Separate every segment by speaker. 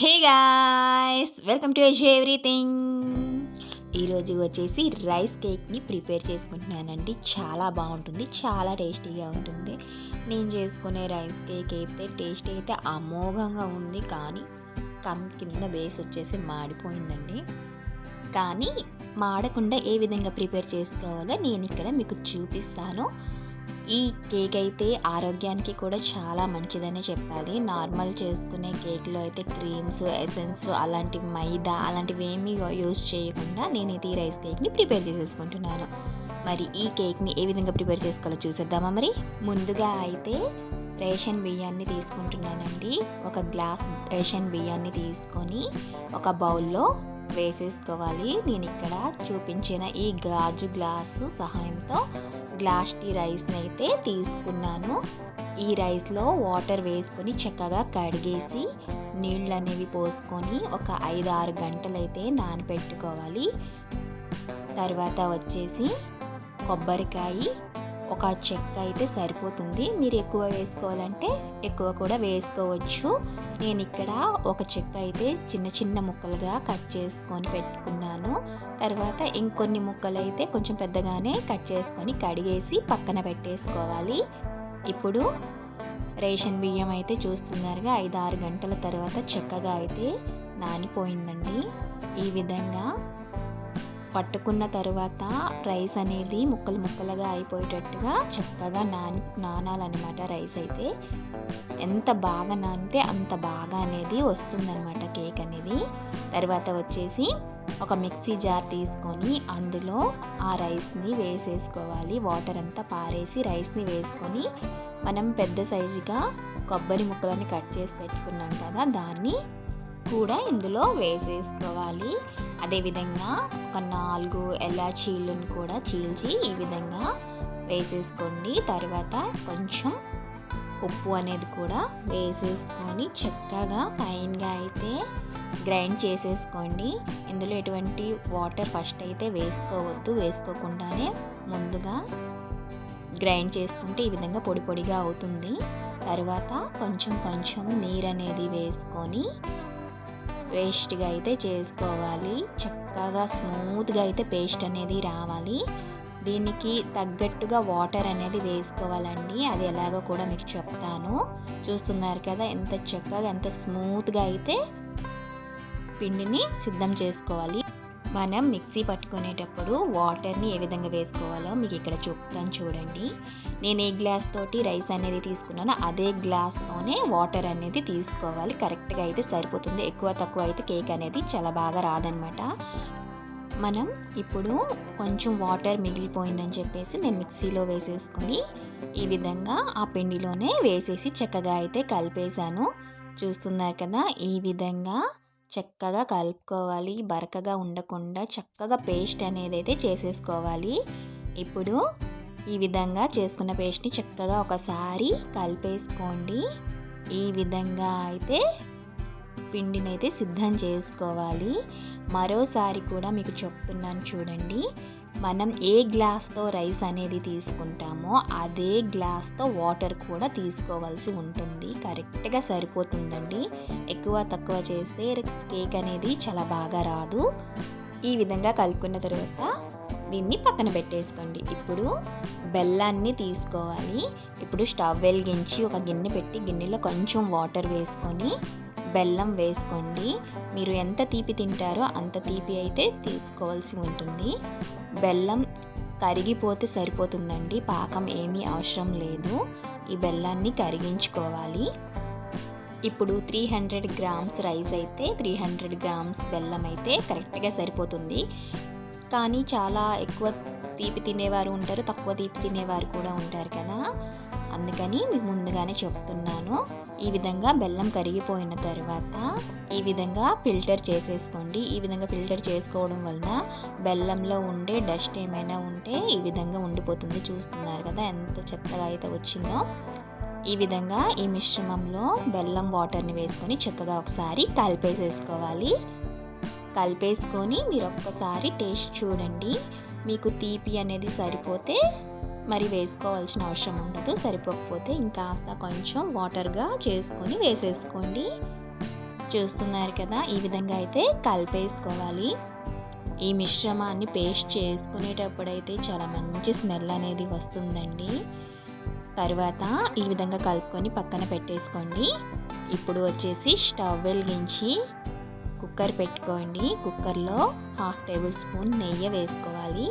Speaker 1: Hey guys welcome to ez everything ఈరోజు వచ్చేసి rice కేక్ని ప్రిపేర్ చేసుకుంటున్నానండి. చాలా బాగుంటుంది చాలా టేస్టీగా ఉంటుంది. నేను చేసుకునే రైస్ కేక్ అయితే టేస్ట్ అయితే అమోఘంగా ఉంది కానీ కమ్ కింద బేస్ వచ్చేసి మాడిపోయిందండి. కానీ మాడకుండా ఏ విధంగా ప్రిపేర్ చేసుకోవాలో నేను ఇక్కడ మీకు చూపిస్తాను. ఈ కేక్ అయితే ఆరోగ్యానికి కూడా చాలా మంచిదనే చెప్పాలి. నార్మల్ చేసుకునే కేక్లో అయితే క్రీమ్స్ ఎసెన్స్ అలాంటి మైదా అలాంటివి ఏమీ యూస్ చేయకుండా నేను ఇది రైస్ కేక్ని ప్రిపేర్ చేసేసుకుంటున్నాను. మరి ఈ కేక్ని ఏ విధంగా ప్రిపేర్ చేసుకోవాలో చూసేద్దామా మరి? ముందుగా అయితే రేషన్ బియ్యాన్ని తీసుకుంటున్నానండి. ఒక గ్లాస్ రేషన్ బియ్యాన్ని తీసుకొని ఒక బౌల్లో వేసేసుకోవాలి. నేను ఇక్కడ చూపించిన ఈ గాజు గ్లాసు సహాయంతో గ్లాస్ టీ రైస్ని అయితే తీసుకున్నాను. ఈ రైస్లో వాటర్ వేసుకొని చక్కగా కడిగేసి నీళ్ళు అనేవి పోసుకొని ఒక ఐదు ఆరు గంటలైతే నానబెట్టుకోవాలి తర్వాత వచ్చేసి కొబ్బరికాయ ఒక చెక్క అయితే సరిపోతుంది. మీరు ఎక్కువ వేసుకోవాలంటే ఎక్కువ కూడా వేసుకోవచ్చు. నేను ఇక్కడ ఒక చెక్క అయితే చిన్న చిన్న ముక్కలుగా కట్ చేసుకొని పెట్టుకున్నాను. తర్వాత ఇంకొన్ని ముక్కలు అయితే కొంచెం పెద్దగానే కట్ చేసుకొని కడిగేసి పక్కన పెట్టేసుకోవాలి. ఇప్పుడు రేషన్ బియ్యం అయితే చూస్తున్నారుగా ఐదు ఆరు గంటల తర్వాత చెక్కగా అయితే నానిపోయిందండి. ఈ విధంగా పట్టుకున్న తర్వాత రైస్ అనేది ముక్కలు ముక్కలుగా అయిపోయేటట్టుగా చక్కగా నాన్ నానాలన్నమాట రైస్ అయితే. ఎంత బాగా నానితే అంత బాగా అనేది వస్తుందన్నమాట కేక్ అనేది. తర్వాత వచ్చేసి ఒక మిక్సీ జార్ తీసుకొని అందులో ఆ రైస్ని వేసేసుకోవాలి. వాటర్ అంతా పారేసి రైస్ని వేసుకొని మనం పెద్ద సైజుగా కొబ్బరి ముక్కలని కట్ చేసి పెట్టుకున్నాం కదా దాన్ని కూడా ఇందులో వేసేసుకోవాలి. అదేవిధంగా ఒక నాలుగు ఎలాచీలను కూడా చీల్చి ఈ విధంగా వేసేసుకోండి. తర్వాత కొంచెం ఉప్పు అనేది కూడా వేసేసుకొని చక్కగా ఫైన్గా అయితే గ్రైండ్ చేసేసుకోండి. ఇందులో ఎటువంటి వాటర్ ఫస్ట్ అయితే వేసుకోవద్దు. వేసుకోకుండానే ముందుగా గ్రైండ్ చేసుకుంటే ఈ విధంగా పొడి పొడిగా అవుతుంది. తర్వాత కొంచెం కొంచెం నీరు అనేది వేసుకొని పేస్ట్గా అయితే చేసుకోవాలి. చక్కగా స్మూత్గా అయితే పేస్ట్ అనేది రావాలి. దీనికి తగ్గట్టుగా వాటర్ అనేది వేసుకోవాలండి. అది ఎలాగో కూడా మీకు చెప్తాను. చూస్తున్నారు కదా ఎంత చక్కగా ఎంత స్మూత్గా అయితే పిండిని సిద్ధం చేసుకోవాలి. మనం మిక్సీ పట్టుకునేటప్పుడు వాటర్ని ఏ విధంగా వేసుకోవాలో మీకు ఇక్కడ చెప్తాను చూడండి. నేను ఏ గ్లాస్ తోటి రైస్ అనేది తీసుకున్నానో అదే గ్లాస్తోనే వాటర్ అనేది తీసుకోవాలి. కరెక్ట్గా అయితే సరిపోతుంది. ఎక్కువ తక్కువ అయితే కేక్ అనేది చాలా బాగా రాదనమాట మనం ఇప్పుడు కొంచెం వాటర్ మిగిలిపోయిందని చెప్పేసి నేను మిక్సీలో వేసేసుకొని ఈ విధంగా ఆ పిండిలోనే వేసేసి చక్కగా అయితే కలిపేశాను. చూస్తున్నారు కదా ఈ విధంగా చక్కగా కలుపుకోవాలి. బరకగా ఉండకుండా చక్కగా పేస్ట్ అనేది అయితే చేసేసుకోవాలి. ఇప్పుడు ఈ విధంగా చేసుకున్న పేస్ట్ని చక్కగా ఒకసారి కలిపేసుకోండి. ఈ విధంగా అయితే పిండిని అయితే సిద్ధం చేసుకోవాలి. మరోసారి కూడా మీకు చెప్తున్నాను చూడండి. మనం ఏ గ్లాస్తో రైస్ అనేది తీసుకుంటామో అదే గ్లాస్తో వాటర్ కూడా తీసుకోవాల్సి ఉంటుంది. కరెక్ట్గా సరిపోతుందండి. ఎక్కువ తక్కువ చేస్తే కేక్ అనేది చాలా బాగా రాదు. ఈ విధంగా కలుపుకున్న తర్వాత దీన్ని పక్కన పెట్టేసుకోండి. ఇప్పుడు బెల్లాన్ని తీసుకోవాలి. ఇప్పుడు స్టవ్ వెలిగించి ఒక గిన్నె పెట్టి గిన్నెలో కొంచెం వాటర్ వేసుకొని బెల్లం వేసుకోండి. మీరు ఎంత తీపి తింటారో అంత తీపి అయితే తీసుకోవాల్సి ఉంటుంది. బెల్లం కరిగిపోతే సరిపోతుందండి. పాకం ఏమీ అవసరం లేదు. ఈ బెల్లాన్ని కరిగించుకోవాలి. ఇప్పుడు త్రీ హండ్రెడ్ గ్రామ్స్ రైస్ అయితే త్రీ హండ్రెడ్ గ్రామ్స్ బెల్లం అయితే కరెక్ట్గా సరిపోతుంది. కానీ చాలా ఎక్కువ తీపి తినేవారు ఉంటారు తక్కువ తీపి తినేవారు కూడా ఉంటారు కదా. అందుకని మీకు ముందుగానే చెప్తున్నాను. ఈ విధంగా బెల్లం కరిగిపోయిన తర్వాత ఈ విధంగా ఫిల్టర్ చేసేసుకోండి. ఈ విధంగా ఫిల్టర్ చేసుకోవడం వలన బెల్లంలో ఉండే డస్ట్ ఏమైనా ఉంటే ఈ విధంగా ఉండిపోతుంది. చూస్తున్నారు కదా ఎంత చెత్తగా అయితే వచ్చిందో. ఈ విధంగా ఈ మిశ్రమంలో బెల్లం వాటర్ని వేసుకొని చక్కగా ఒకసారి కలిపేసేసుకోవాలి. కలిపేసుకొని మీరు ఒక్కసారి టేస్ట్ చూడండి. మీకు తీపి అనేది సరిపోతే మరి వేసుకోవాల్సిన అవసరం ఉండదు సరిపోకపోతే ఇంకాస్త కొంచెం వాటర్గా చేసుకొని వేసేసుకోండి. చూస్తున్నారు కదా ఈ విధంగా అయితే కలిపేసుకోవాలి. ఈ మిశ్రమాన్ని పేస్ట్ చేసుకునేటప్పుడు అయితే చాలా మంచి స్మెల్ అనేది వస్తుందండి. తర్వాత ఈ విధంగా కలుపుకొని పక్కన పెట్టేసుకోండి. ఇప్పుడు వచ్చేసి స్టవ్ వెలిగించి కుక్కర్ పెట్టుకోండి. కుక్కర్లో హాఫ్ టేబుల్ స్పూన్ నెయ్యి వేసుకోవాలి.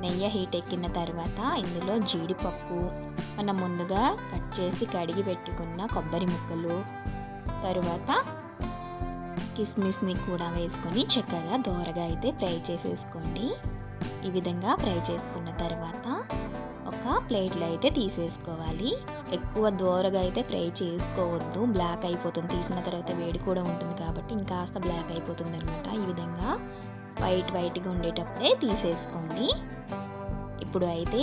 Speaker 1: నెయ్యి హీట్ ఎక్కిన తర్వాత ఇందులో జీడిపప్పు మనం ముందుగా కట్ చేసి కడిగి పెట్టుకున్న కొబ్బరి ముక్కలు తరువాత కిస్మిస్ని కూడా వేసుకొని చక్కగా దోరగా అయితే ఫ్రై చేసేసుకోండి. ఈ విధంగా ఫ్రై చేసుకున్న తర్వాత ఒక ప్లేట్లో అయితే తీసేసుకోవాలి. ఎక్కువ దోరగా అయితే ఫ్రై చేసుకోవద్దు. బ్లాక్ అయిపోతుంది. తీసిన తర్వాత వేడి కూడా ఉంటుంది కాబట్టి ఇంకాస్త బ్లాక్ అయిపోతుంది అనమాట ఈ విధంగా వైట్ వైట్గా ఉండేటప్పుడే తీసేసుకోండి. ఇప్పుడు అయితే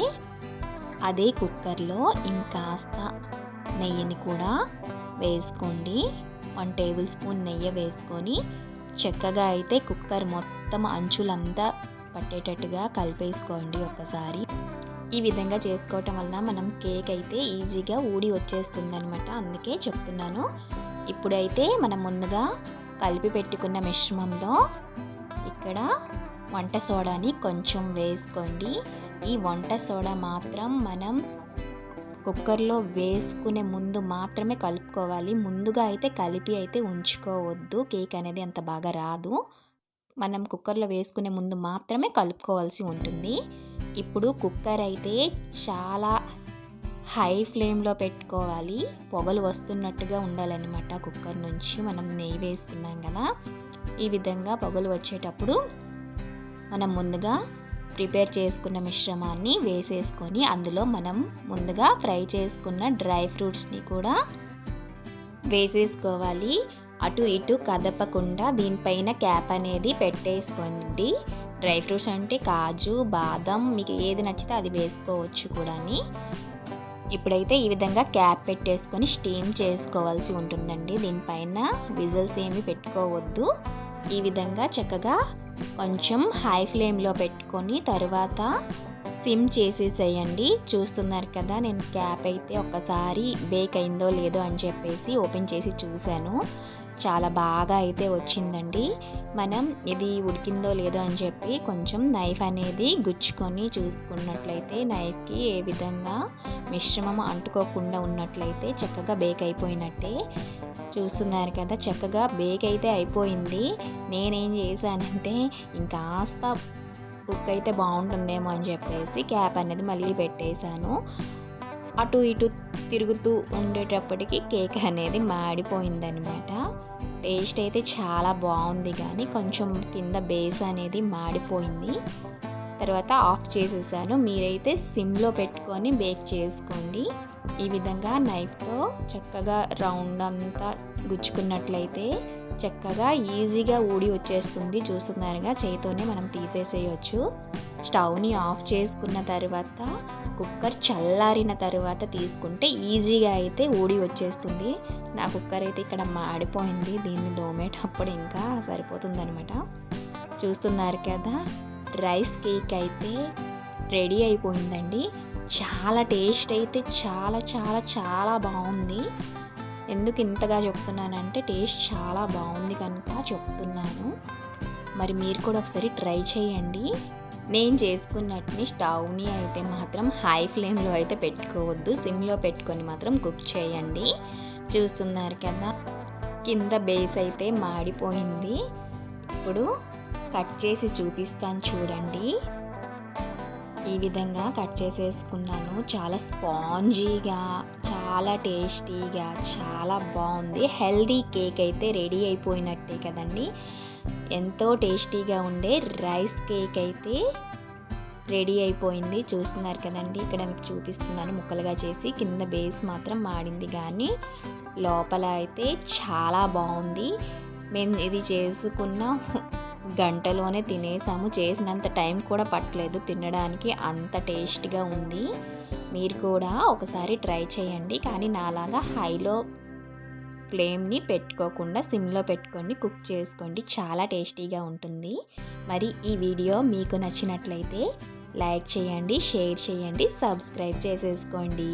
Speaker 1: అదే కుక్కర్లో ఇంకాస్త నెయ్యిని కూడా వేసుకోండి. వన్ టేబుల్ స్పూన్ నెయ్యి వేసుకొని చక్కగా అయితే కుక్కర్ మొత్తం అంచులంతా పట్టేటట్టుగా కలిపేసుకోండి ఒక్కసారి. ఈ విధంగా చేసుకోవటం వల్ల మనం కేక్ అయితే ఈజీగా ఊడి వచ్చేస్తుంది అనమాట అందుకే చెప్తున్నాను. ఇప్పుడైతే మనం ముందుగా కలిపి పెట్టుకున్న మిశ్రమంలో ఇక్కడ వంట సోడాని కొంచెం వేసుకోండి. ఈ వంట సోడా మాత్రం మనం కుక్కర్లో వేసుకునే ముందు మాత్రమే కలుపుకోవాలి. ముందుగా అయితే కలిపి అయితే ఉంచుకోవద్దు. కేక్ అనేది అంత బాగా రాదు. మనం కుక్కర్లో వేసుకునే ముందు మాత్రమే కలుపుకోవాల్సి ఉంటుంది. ఇప్పుడు కుక్కర్ అయితే చాలా హై ఫ్లేమ్లో పెట్టుకోవాలి. పొగలు వస్తున్నట్టుగా ఉండాలన్నమాట కుక్కర్ నుంచి. మనం నెయ్యి వేసుకున్నాం కదా. ఈ విధంగా పొగలు వచ్చేటప్పుడు మనం ముందుగా ప్రిపేర్ చేసుకున్న మిశ్రమాన్ని వేసేసుకొని అందులో మనం ముందుగా ఫ్రై చేసుకున్న డ్రై ఫ్రూట్స్ని కూడా వేసేసుకోవాలి. అటు ఇటు కదపకుండా దీనిపైన క్యాప్ అనేది పెట్టేసుకోండి. డ్రై ఫ్రూట్స్ అంటే కాజు బాదం మీకు ఏది నచ్చితే అది వేసుకోవచ్చు కూడా ఇప్పుడైతే ఈ విధంగా క్యాప్ పెట్టేసుకొని స్టీమ్ చేసుకోవాల్సి ఉంటుందండి. దీనిపైన విజిల్స్ ఏమి పెట్టుకోవద్దు. ఈ విధంగా చక్కగా కొంచెం హై ఫ్లేమ్లో పెట్టుకొని తర్వాత సిమ్ చేసేసేయండి. చూస్తున్నారు కదా నేను క్యాప్ అయితే ఒక్కసారి బేక్ అయిందో లేదో అని చెప్పేసి ఓపెన్ చేసి చూశాను. చాలా బాగా అయితే వచ్చిందండి. మనం ఇది ఉడికిందో లేదో అని చెప్పి కొంచెం నైఫ్ అనేది గుచ్చుకొని చూసుకున్నట్లయితే నైఫ్కి ఏ విధంగా మిశ్రమం అంటుకోకుండా ఉన్నట్లయితే చక్కగా బేక్ అయిపోయినట్టే. చూస్తున్నారు కదా చక్కగా బేక్ అయితే అయిపోయింది. నేనేం చేశానంటే ఇంకాస్త కుక్ అయితే బాగుంటుందేమో అని చెప్పేసి క్యాప్ అనేది మళ్ళీ పెట్టేశాను. అటు ఇటు తిరుగుతూ ఉండేటప్పటికి కేక్ అనేది మాడిపోయిందనమాట టేస్ట్ అయితే చాలా బాగుంది కానీ కొంచెం కింద బేస్ అనేది మాడిపోయింది. తర్వాత ఆఫ్ చేసేసాను. మీరైతే సిమ్లో పెట్టుకొని బేక్ చేసుకోండి. ఈ విధంగా నైఫ్తో చక్కగా రౌండ్ అంతా గుచ్చుకున్నట్లయితే చక్కగా ఈజీగా ఊడి వచ్చేస్తుంది. చూస్తున్నారుగా చేయితోనే మనం తీసేసేయచ్చు. స్టవ్ని ఆఫ్ చేసుకున్న తర్వాత కుక్కర్ చల్లారిన తర్వాత తీసుకుంటే ఈజీగా అయితే ఊడి వచ్చేస్తుంది. నా కుక్కర్ అయితే ఇక్కడ మాడిపోయింది. దీన్ని దోమేటప్పుడు ఇంకా సరిపోతుందనమాట చూస్తున్నారు కదా రైస్ కేక్ అయితే రెడీ అయిపోయిందండి. చాలా టేస్ట్ అయితే చాలా చాలా చాలా బాగుంది. ఎందుకు ఇంతగా చెప్తున్నానంటే టేస్ట్ చాలా బాగుంది కనుక చెప్తున్నాను. మరి మీరు కూడా ఒకసారి ట్రై చేయండి. నేను చేసుకున్నట్టుని స్టవ్ని అయితే మాత్రం హై ఫ్లేమ్లో అయితే పెట్టుకోవద్దు. సిమ్లో పెట్టుకొని మాత్రం కుక్ చేయండి. చూస్తున్నారు కదా కింద బేస్ అయితే మాడిపోయింది. ఇప్పుడు కట్ చేసి చూపిస్తాను చూడండి. ఈ విధంగా కట్ చేసేసుకున్నాను. చాలా స్పాంజీగా చాలా టేస్టీగా చాలా బాగుంది. హెల్దీ కేక్ అయితే రెడీ అయిపోయినట్టే కదండి. ఎంతో టేస్టీగా ఉండే రైస్ కేక్ అయితే రెడీ అయిపోయింది. చూస్తున్నారు కదండి ఇక్కడ మీకు చూపిస్తున్నాను. ముక్కలుగా చేసి కింద బేస్ మాత్రం మాడింది కానీ లోపల అయితే చాలా బాగుంది. మేము ఇది చేసుకున్న గంటలోనే తినేసాము. చేసినంత టైం కూడా పట్టలేదు. తినడానికి అంత టేస్ట్గా ఉంది. మీరు కూడా ఒకసారి ట్రై చేయండి. కానీ నాలాగా హైలో ఫ్లేమ్ని పెట్టుకోకుండా సిమ్లో పెట్టుకొని కుక్ చేసుకోండి. చాలా టేస్టీగా ఉంటుంది. మరి ఈ వీడియో మీకు నచ్చినట్లయితే లైక్ చేయండి షేర్ చేయండి సబ్స్క్రైబ్ చేసేసుకోండి.